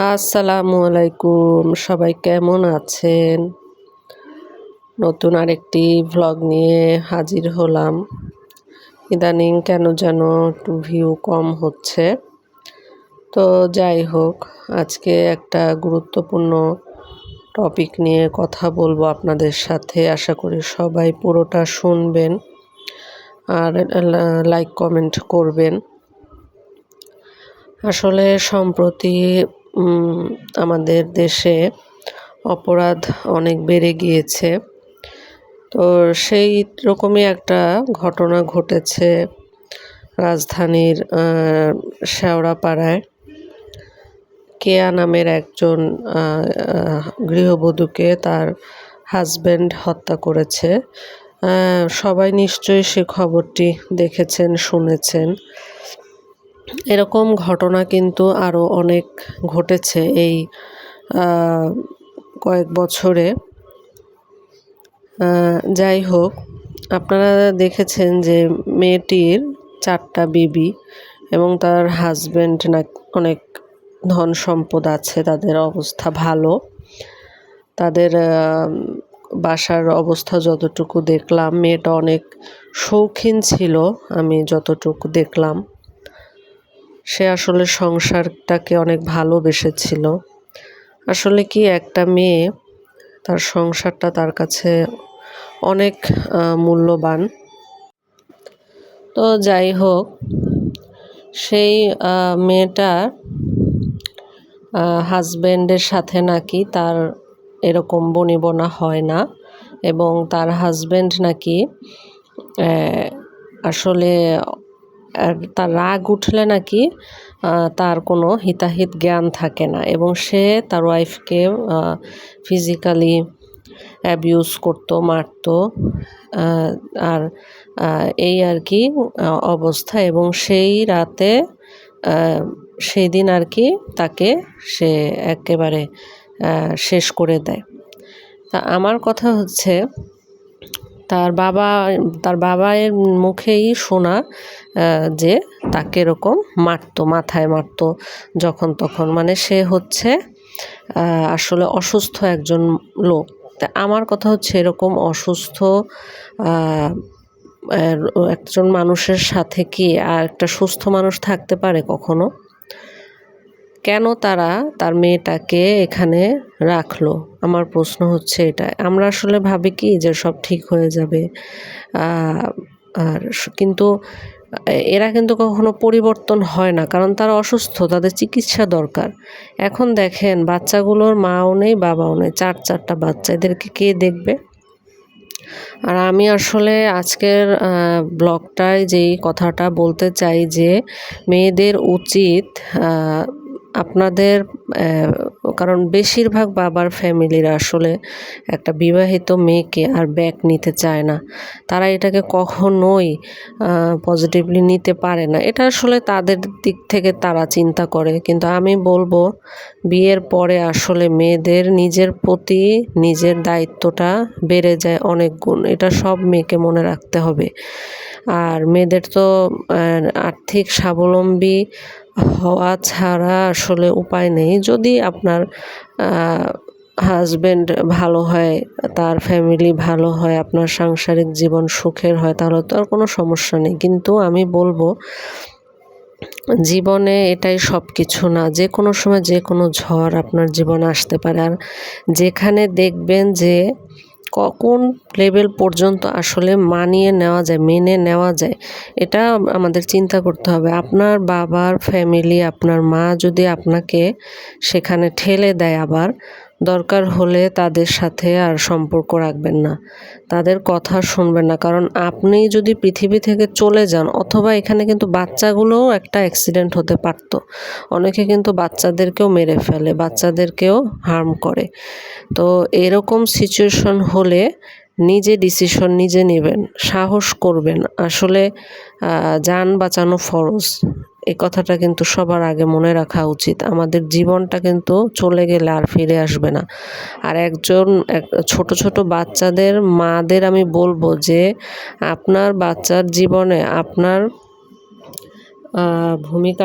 আসসালামু আলাইকুম, সবাই কেমন আছেন? নতুন আরেকটি ভ্লগ নিয়ে হাজির হলাম। ইদানিং কেন যেন একটু ভিউ কম হচ্ছে। তো যাই হোক, আজকে একটা গুরুত্বপূর্ণ টপিক নিয়ে কথা বলব আপনাদের সাথে। আশা করি সবাই পুরোটা শুনবেন আর লাইক কমেন্ট করবেন। আসলে সম্প্রতি আমাদের দেশে অপরাধ অনেক বেড়ে গিয়েছে। তো সেই রকমই একটা ঘটনা ঘটেছে রাজধানীর শেওড়াপাড়ায়। কেয়া নামের একজন গৃহবধূকে তার হাজব্যান্ড হত্যা করেছে। সবাই নিশ্চয়ই সে খবরটি দেখেছেন, শুনেছেন। এরকম ঘটনা কিন্তু আরও অনেক ঘটেছে এই কয়েক বছরে। যাই হোক, আপনারা দেখেছেন যে মেয়েটির চারটা বেবি এবং তার হাজব্যান্ড না অনেক ধন সম্পদ আছে, তাদের অবস্থা ভালো। তাদের বাসার অবস্থা যতটুকু দেখলাম, মেয়েটা অনেক শৌখিন ছিল, আমি যতটুকু দেখলাম। সে আসলে সংসারটাকে অনেক ভালোবেসেছিল। আসলে কি একটা মেয়ে তার সংসারটা তার কাছে অনেক মূল্যবান। তো যাই হোক, সেই মেয়েটার হাজব্যান্ডের সাথে নাকি তার এরকম বনিবনা হয় না এবং তার হাজব্যান্ড নাকি আসলে তার রাগ উঠলে নাকি তার কোনো হিতাহিত জ্ঞান থাকে না। এবং সে তার ওয়াইফকে ফিজিক্যালি অ্যাবিউজ করতো, মারতো আর এই আর কি অবস্থা। এবং সেই রাতে সেই দিন আর কি তাকে সে একেবারে শেষ করে দেয়। তা আমার কথা হচ্ছে তার বাবা, তার বাবায়ের মুখেই শোনা যে তাকে এরকম মারতো, মাথায় মারতো যখন তখন। মানে সে হচ্ছে আসলে অসুস্থ একজন লোক। তা আমার কথা হচ্ছে এরকম অসুস্থ একজন মানুষের সাথে কি আর একটা সুস্থ মানুষ থাকতে পারে কখনো? কেন তারা তার মেয়েটাকে এখানে রাখল? আমার প্রশ্ন হচ্ছে এটা। আমরা আসলে ভাবি কি যে সব ঠিক হয়ে যাবে। আর কিন্তু এরা কিন্তু কখনো পরিবর্তন হয় না, কারণ তারা অসুস্থ, তাদের চিকিৎসা দরকার। এখন দেখেন, বাচ্চাগুলোর মাও নেই, বাবাও নেই, চার, চারটা বাচ্চা। এদেরকে কে দেখবে? আর আমি আসলে আজকের ব্লগটায় যেই কথাটা বলতে চাই যে, মেয়েদের উচিত আপনাদের কারণ বেশিরভাগ বাবার ফ্যামিলিরা আসলে একটা বিবাহিত মেয়েকে আর ব্যাক নিতে চায় না। তারা এটাকে কখনোই পজিটিভলি নিতে পারে না। এটা আসলে তাদের দিক থেকে তারা চিন্তা করে। কিন্তু আমি বলব, বিয়ের পরে আসলে মেয়েদের নিজের প্রতি নিজের দায়িত্বটা বেড়ে যায় অনেক গুণ। এটা সব মেয়েকে মনে রাখতে হবে। আর মেয়েদের তো আর্থিক স্বাবলম্বী হওয়া ছাড়া আসলে উপায় নেই। যদি আপনার হাজব্যান্ড ভালো হয়, তার ফ্যামিলি ভালো হয়, আপনার সাংসারিক জীবন সুখের হয়, তাহলে তো আর কোনো সমস্যা নেই। কিন্তু আমি বলব, জীবনে এটাই সব কিছু না। যে কোনো সময় যে কোনো ঝড় আপনার জীবনে আসতে পারে। আর যেখানে দেখবেন যে কোন লেভেল পর্যন্ত আসলে মানিয়ে নেওয়া যায়, মেনে নেওয়া যায়, এটা আমাদের চিন্তা করতে হবে। আপনার বাবার ফ্যামিলি আপনার মা যদি আপনাকে সেখানে ঠেলে দেয় আবার দরকার হলে তাদের সাথে আর সম্পর্ক রাখবেন না। তাদের কথা শুনবেন না। কারণ আপনি যদি পৃথিবী থেকে চলে যান, অথবা এখানে কিন্তু বাচ্চাগুলোও একটা অ্যাক্সিডেন্ট হতে পারতো। অনেকে কিন্তু বাচ্চাদেরকেও মেরে ফেলে, বাচ্চাদেরকেও হার্ম করে। তো এরকম সিচুয়েশন হলে নিজে ডিসিশন নিজে নেবেন, সাহস করবেন। আসলে যান বাঁচানো ফরজ। এই কথাটা কিন্তু সবার আগে মনে রাখা উচিত। আমাদের জীবনটা কিন্তু চলে গেলে আর ফিরে আসবে না। আর একজন ছোট ছোট বাচ্চাদের, মাদের আমি বলব যে, আপনার বাচ্চার জীবনে আপনার ভূমিকা